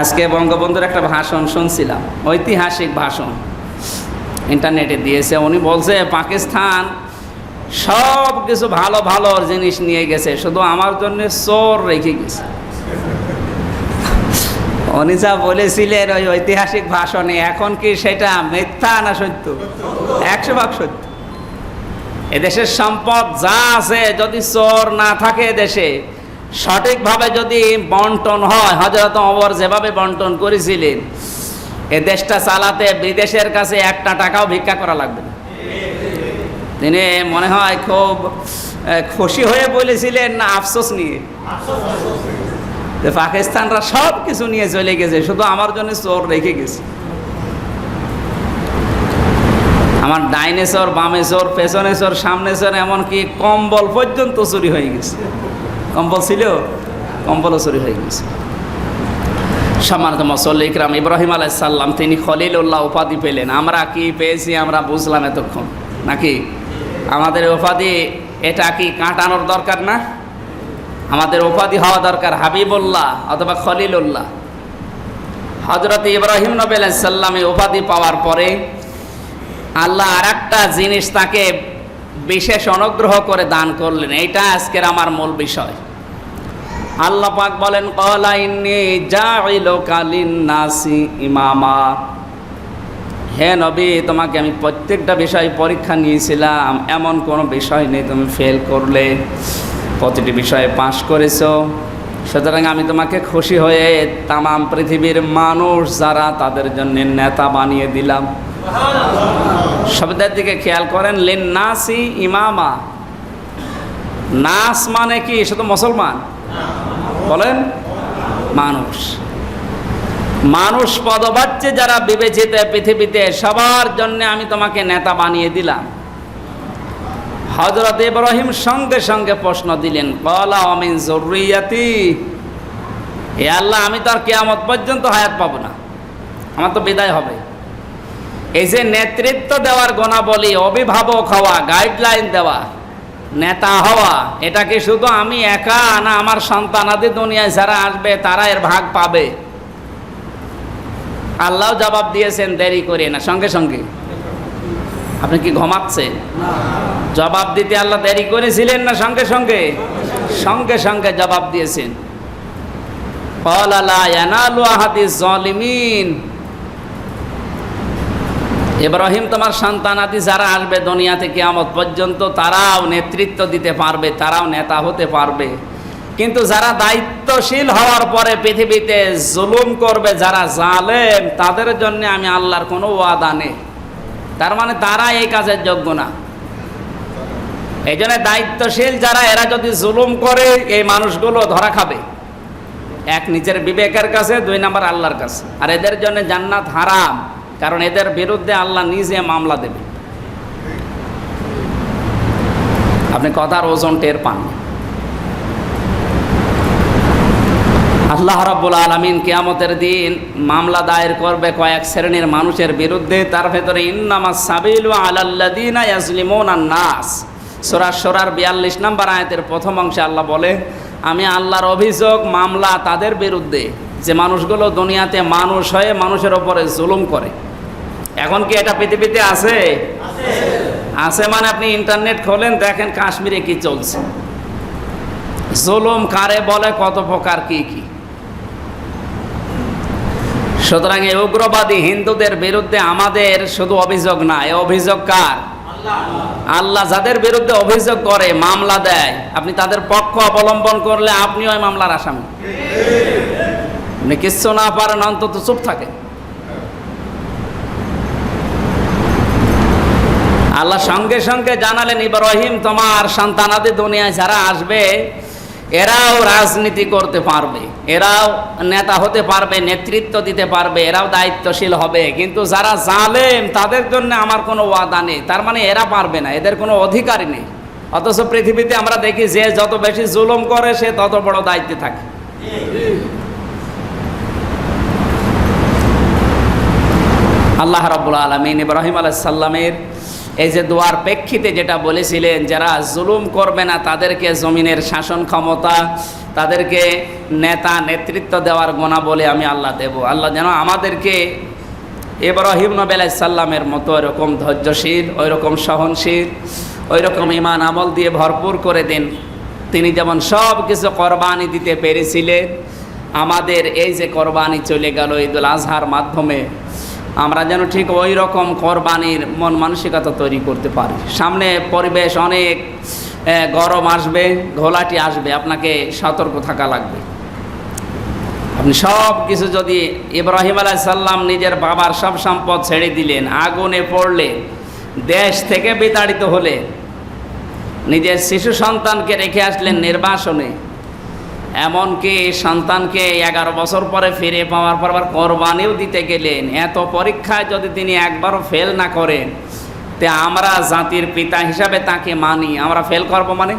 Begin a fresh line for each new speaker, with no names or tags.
আজকে বঙ্গবন্ধুর একটা ভাষণ শুনছিলাম, ঐতিহাসিক ভাষণ। ইন্টারনেটে দিয়েছে, উনি বলছে, পাকিস্তান সব কিছু ভালো ভালো জিনিস নিয়ে গেছে, শুধু আমার জন্য চোর রেখে গেছে। উনি যা বলেছিলেন ওই ঐতিহাসিক ভাষণে, এখন কি সেটা মিথ্যা না সত্য? একশো ভাগ সত্য। এদেশের সম্পদ যা আছে, যদি চোর না থাকে দেশে সঠিকভাবে যদি বন্টন হয় হজরত অমর যেভাবে বন্টন করেছিলেন, এ দেশটা চালাতে বিদেশের কাছে একটা টাকাও ভিক্ষা করা লাগবে না। তিনি মনে হয় খুব খুশি হয়ে বলেছিলেন, না, আফসোস নিয়ে। পাকিস্তানরা সব কিছু নিয়ে চলে গেছে, শুধু আমার জন্য চোর রেখে গেছে। আমার ডাইনে চোর বামে চোর পেছনে চোর সামনে চোর এমনকি কম্বল পর্যন্ত চুরি হয়ে গেছে। কম্বল ছিল, কম্বলও চুরি হয়ে গেছে। সম্মানিত মসল্ল ইকরাম, ইব্রাহিম আলাইসাল্লাম তিনি খলিল উল্লাহ উপাধি পেলেন। আমরা কি পেয়েছি আমরা বুঝলাম এতক্ষণ। নাকি? আমাদের উপাধি, এটা কি কাটানোর দরকার না? আমাদের উপাধি হওয়া দরকার হাবিবুল্লাহ অথবা খলিলুল্লাহ। হজরত ইব্রাহিম নবী আলাইসাল্লামে উপাধি পাওয়ার পরে আল্লাহ আর একটা জিনিস তাকে বিশেষ অনুগ্রহ করে দান করলেন। এইটা আজকের আমার মূল বিষয়। আল্লাহ পাক বলেন, কলা ইন্নি জাইলুকা লিন-নাসি ইমামা। হে নবী, তোমাকে আমি প্রত্যেকটা বিষয় পরীক্ষা নিয়েছিলাম, এমন কোনো বিষয় নেই, তুমি ফেল করলে, প্রতিটি বিষয়ে পাশ করেছ। সুতরাং আমি তোমাকে খুশি হয়ে তামাম পৃথিবীর মানুষ, যারা তাদের জন্য নেতা বানিয়ে দিলাম। শব্দের দিকে খেয়াল করেন লিন নাসি ইমামা। নাস মানে কি? শুধু মুসলমান। বলেন, মানুষ। মানুষ পদবাচ্যে যারা বিবেচিত পৃথিবীতে, সবার জন্য আমি তোমাকে নেতা বানিয়ে দিলাম। হজরত ইব্রাহিম সঙ্গে সঙ্গে প্রশ্ন দিলেন, কলা অমিন জরুরিয়াতি এ আল্লাহ, আমি তো আর কেয়ামত পর্যন্ত হায়াত পাবো না। আমার তো বিদায় হবে। এই যে নেতৃত্ব দেওয়ার গুণাবলী, অভিভাবক হওয়া গাইডলাইন দেওয়া নেতা হওয়া, এটা কি শুধু আমি একা না আমার সন্তানাদি দুনিয়ায় যারা আসবে, তারা এর ভাগ পাবে? আল্লাহ জবাব দিয়েছেন, দেরি করে না। সঙ্গে সঙ্গে। আপনি কি ঘুমাচ্ছেন জবাব দিতে আল্লাহ দেরি করেছিলেন না সঙ্গে সঙ্গে? সঙ্গে সঙ্গে জবাব দিয়েছেন। ফল আলা ইব্রাহিম তোমার সন্তানাদি যারা আসবে দুনিয়াতে কিয়ামত পর্যন্ত, তারাও নেতৃত্ব দিতে পারবে, তারাও নেতা হতে পারবে। কিন্তু যারা দায়িত্বশীল হওয়ার পরে পৃথিবীতে জুলুম করবে, যারা জালেম, তাদের জন্য আমি আল্লাহর কোনো ওয়াদা নেই। তার মানে তারা এই কাজের যোগ্য না। এই জন্য দায়িত্বশীল যারা, এরা যদি জুলুম করে, এই মানুষগুলো ধরা খাবে। এক নিজের বিবেকের কাছে, দুই নাম্বার আল্লাহর কাছে। আর এদের জন্য জান্নাত হারাম। কারণ এদের বিরুদ্ধে আল্লাহ নিজে মামলা দেবে আপনি কথার ওজন টের পান। আল্লাহ রাব্বুল আলমিন কিয়ামতের দিন মামলা দায়ের করবে কয়েক শ্রেণির মানুষের বিরুদ্ধে, তার ভেতরে ইন্নামা সাবিলু আলাল্লাদিনা ইয়াজলিমুন নাস। সোরার সোরার বিয়াল্লিশ নম্বর আয়াতের প্রথম অংশে আল্লাহ বলে, আমি আল্লাহর অভিযোগ, মামলা তাদের বিরুদ্ধে, যে মানুষগুলো দুনিয়াতে মানুষ হয়ে মানুষের ওপরে জুলুম করে। এখন কি এটা পৃথিবীতে আছে? আছে মানে আপনি ইন্টারনেট খোলেন, দেখেন কাশ্মীরে কি চলছে। জুলুম কারে বলে, কত প্রকার কি কি। সুতরাং এই উগ্রবাদী হিন্দুদের বিরুদ্ধে আমাদের শুধু অভিযোগ না অভিযোগ কার? আল্লাহ যাদের বিরুদ্ধে অভিযোগ করে, মামলা দেয়, আপনি তাদের পক্ষ অবলম্বন করলে আপনি ওই মামলার আসামি। আপনি কিচ্ছু না পারেন, অন্তত চুপ থাকেন। আল্লাহ সঙ্গে সঙ্গে জানালেন, ইব্রাহিম, তোমার সন্তানাদি দুনিয়ায় যারা আসবে, এরাও রাজনীতি করতে পারবে, এরাও নেতা হতে পারবে, নেতৃত্ব দিতে পারবে, এরাও দায়িত্বশীল হবে। কিন্তু যারা জালেম, তাদের জন্য আমার কোনো ওয়াদা নেই। তার মানে এরা পারবে না, এদের কোনো অধিকারই নেই। অথচ পৃথিবীতে আমরা দেখি, যে যত বেশি জুলুম করে, সে তত বড় দায়িত্বে থাকে। আল্লাহ রাব্বুল আলমিন ইব্রাহিম আলাইসাল্লামের এই যে দোয়ার প্রেক্ষিতে যেটা বলেছিলেন, যারা জুলুম করবে না, তাদেরকে জমিনের শাসন ক্ষমতা, তাদেরকে নেতা নেতৃত্ব দেওয়ার গোনা বলে আমি আল্লাহ দেব। আল্লাহ যেন আমাদেরকে ইব্রাহিম নবী সাল্লামের মতো এরকম ধৈর্যশীল, ওইরকম সহনশীল ওই রকম ইমান আমল দিয়ে ভরপুর করে দেন। তিনি যেমন সব কিছু কোরবানি দিতে পেরেছিলেন, আমাদের এই যে কোরবানি চলে গেল ঈদুল আজহার মাধ্যমে আমরা যেন ঠিক ওই রকম কোরবানির মন মানসিকতা তৈরি করতে পারি। সামনে পরিবেশ অনেক গরম আসবে, ঘোলাটি আসবে, আপনাকে সতর্ক থাকা লাগবে। আপনি সব কিছু যদি ইব্রাহিম আলাহ সাল্লাম নিজের বাবার সব সম্পদ ছেড়ে দিলেন, আগুনে পড়লে, দেশ থেকে বিতাড়িত হলে, নিজের শিশু সন্তানকে রেখে আসলেন নির্বাসনে এমনকি সন্তানকে এগারো বছর পরে ফিরে পাওয়ার পর আবার কোরবানিও দিতে গেলেন। এত পরীক্ষায় যদি তিনি একবারও ফেল না করেন, তে আমরা জাতির পিতা হিসাবে তাকে মানি। আমরা ফেল করব মানে?